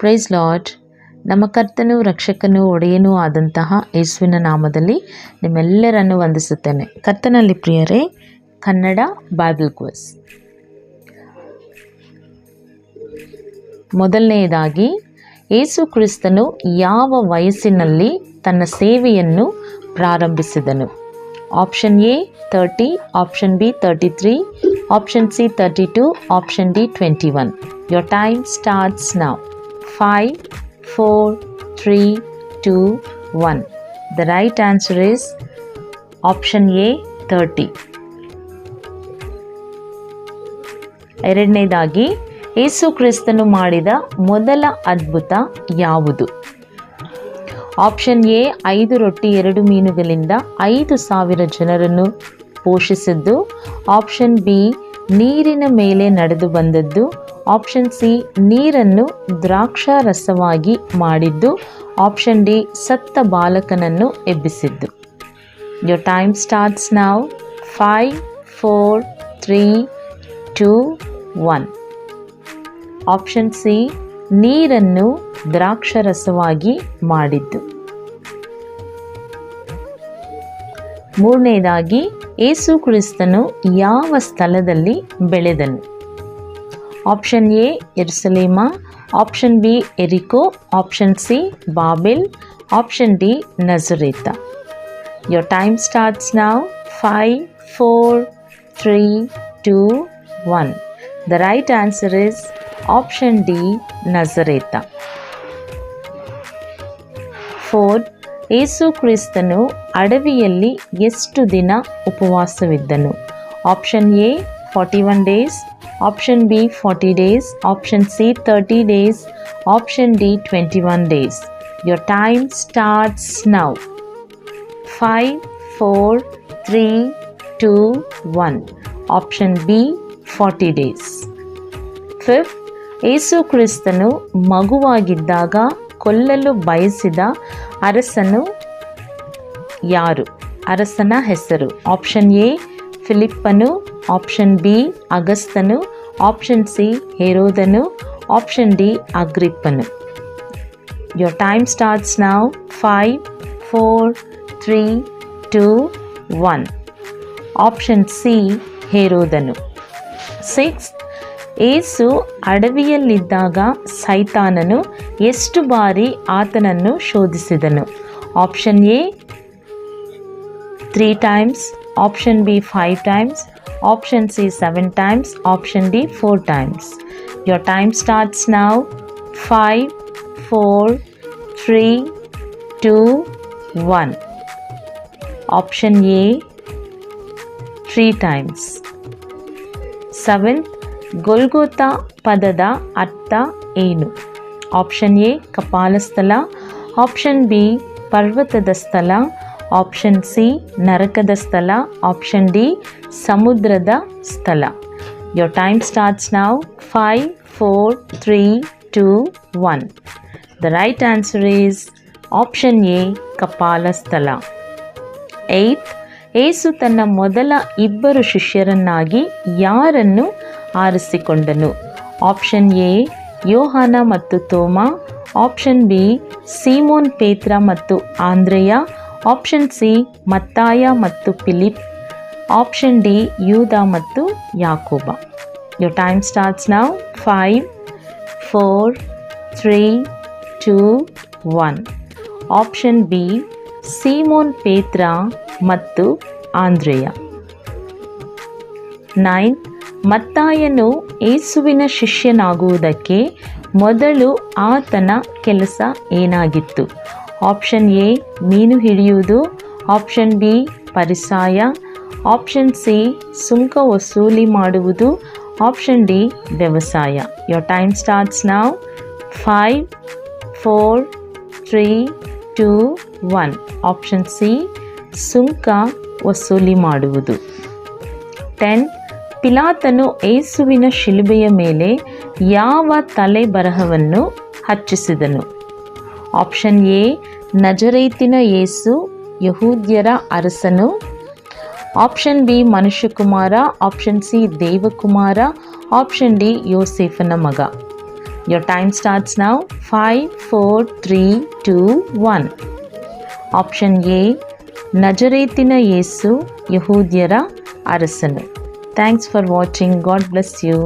Price lord ನಮ್ಮ ಕರ್ತನು, ರಕ್ಷಕನೂ, ಒಡೆಯನೂ ಆದಂತಹ ಯೇಸುವಿನ ನಾಮದಲ್ಲಿ ನಿಮ್ಮೆಲ್ಲರನ್ನು ವಂದಿಸುತ್ತೇನೆ. ಕರ್ತನಲ್ಲಿ ಪ್ರಿಯರೇ, ಕನ್ನಡ ಬೈಬಲ್ ಕ್ವಸ್ ಮೊದಲನೆಯದಾಗಿ, ಯೇಸು ಕ್ರಿಸ್ತನು ಯಾವ ವಯಸ್ಸಿನಲ್ಲಿ ತನ್ನ ಸೇವೆಯನ್ನು ಪ್ರಾರಂಭಿಸಿದನು? Option A thirty option B thirty three option C thirty two option D twenty one your time starts now five four three two one the right answer is option A thirty ಎರಡನೇದಾಗಿ ಯೇಸು ಕ್ರಿಸ್ತನು ಮಾಡಿದ ಮೊದಲ ಅದ್ಭುತ ಯಾವುದು? Option A, ಐದು ರೊಟ್ಟಿ, ಎರಡು ಮೀನುಗಳಿಂದ ಐದು ಸಾವಿರ ಜನರನ್ನು ಪೋಷಿಸಿದ್ದು. ಆಪ್ಷನ್ ಬಿ, ನೀರಿನ ಮೇಲೆ ನಡೆದು ಬಂದದ್ದು. ಆಪ್ಷನ್ ಸಿ ನೀರನ್ನು ದ್ರಾಕ್ಷಾರಸವಾಗಿ ಮಾಡಿದ್ದು. ಆಪ್ಷನ್ ಡಿ ಸತ್ತ ಬಾಲಕನನ್ನು ಎಬ್ಬಿಸಿದ್ದು. Your time starts now five four three two one option C ನೀರನ್ನು ದ್ರಾಕ್ಷರಸವಾಗಿ ಮಾಡಿದ್ದು. ಮೂರನೇದಾಗಿ, ಏಸು ಕ್ರಿಸ್ತನು ಯಾವ ಸ್ಥಳದಲ್ಲಿ ಬೆಳೆದನು? ಆಪ್ಷನ್ ಎ ಎರ್ಸಲೇಮ ಆಪ್ಷನ್ ಬಿ ಎರಿಕೋ ಆಪ್ಷನ್ ಸಿ ಬಾಬಿಲ್ option D ನಜರೇತ your time starts now five four three two one the right answer is option D ನಜರೇತ four ಏಸು ಕ್ರಿಸ್ತನು ಅಡವಿಯಲ್ಲಿ ಎಷ್ಟು ದಿನ ಉಪವಾಸವಿದ್ದನು? Option A forty one days option B forty days option C thirty days option D twenty one days your time starts now five four three two one option B forty days fifth ಏಸು ಕ್ರಿಸ್ತನು ಮಗುವಾಗಿದ್ದಾಗ ಕೊಲ್ಲಲು ಬಯಸಿದ ಅರಸನು ಯಾರು? ಅರಸನ ಹೆಸರು. Option A ಫಿಲಿಪ್ಪನು option B ಅಗಸ್ತನು ಆಪ್ಷನ್ ಸಿ ಹೇರೋದನು option D ಅಗ್ರಿಪ್ಪನು your time starts now five four three two one option C ಹೇರೋದನು six ಏಸು ಅಡವಿಯಲ್ಲಿದ್ದಾಗ ಸೈತಾನನು ಎಷ್ಟು ಬಾರಿ ಆತನನ್ನು ಶೋಧಿಸಿದನು? Option A three times option B five times option C seven times option D four times your time starts now five four three two one option A three times seventh Golgotha ಪದದ ಅರ್ಥ ಏನು option A ಕಪಾಲಸ್ಥಳ option B ಪರ್ವತದ ಸ್ಥಳ option C ನರಕದ ಸ್ಥಳ. Option D ಸಮುದ್ರದ ಸ್ಥಳ. Your time starts now five four three two one the right answer is option A ಕಪಾಲ ಸ್ಥಳ ಏಯ್ತ್ ಏಸು ತನ್ನ ಮೊದಲ ಇಬ್ಬರು ಶಿಷ್ಯರನ್ನಾಗಿ ಯಾರನ್ನು ಆರಿಸಿಕೊಂಡನು? ಆಪ್ಷನ್ ಎ ಯೋಹಾನ ಮತ್ತು ತೋಮಾ. ಆಪ್ಷನ್ ಬಿ ಸೀಮೋನ್ ಪೇತ್ರ ಮತ್ತು ಆಂದ್ರೆಯ. ಆಪ್ಷನ್ ಸಿ ಮತ್ತಾಯ ಮತ್ತು ಫಿಲಿಪ್ ಆಪ್ಷನ್ ಡಿ ಯೂದ ಮತ್ತು ಯಾಕೋಬ your time starts now five four three two one option B Simon ಪೇತ್ರ ಮತ್ತು ಆಂದ್ರೆಯ ನೈನ್ ಮತ್ತಾಯನು ಏಸುವಿನ ಶಿಷ್ಯನಾಗುವುದಕ್ಕೆ ಮೊದಲು ಆತನ ಕೆಲಸ ಏನಾಗಿತ್ತು? ಆಪ್ಷನ್ ಎ ಮೀನು ಹಿಡಿಯುವುದು. ಆಪ್ಷನ್ ಬಿ ಪರಿಸಾಯ. ಆಪ್ಷನ್ ಸಿ ಸುಂಕ ವಸೂಲಿ ಮಾಡುವುದು. ಆಪ್ಷನ್ ಡಿ ವ್ಯವಸಾಯ. Your time starts now five four three two one option C ಸುಂಕ ವಸೂಲಿ ಮಾಡುವುದು. ಟೆನ್ ಪಿಲಾತನು ಏಸುವಿನ ಶಿಲುಬೆಯ ಮೇಲೆ ಯಾವ ತಲೆ ಬರಹವನ್ನು ಹಚ್ಚಿಸಿದನು? ಆಪ್ಷನ್ ಎ ನಜರೇತಿನ ಯೇಸು ಯಹೂದ್ಯರ ಅರಸನು ಆಪ್ಷನ್ ಬಿ ಮನುಷ್ಯಕುಮಾರ ಆಪ್ಷನ್ ಸಿ ದೇವಕುಮಾರ ಆಪ್ಷನ್ ಡಿ ಯೋಸೇಫನ ಮಗ Your time starts now. 5, 4, 3, 2, 1. Option A ನಜರೇತಿನ ಯೇಸು ಯಹೂದ್ಯರ ಅರಸನು thanks for watching God bless you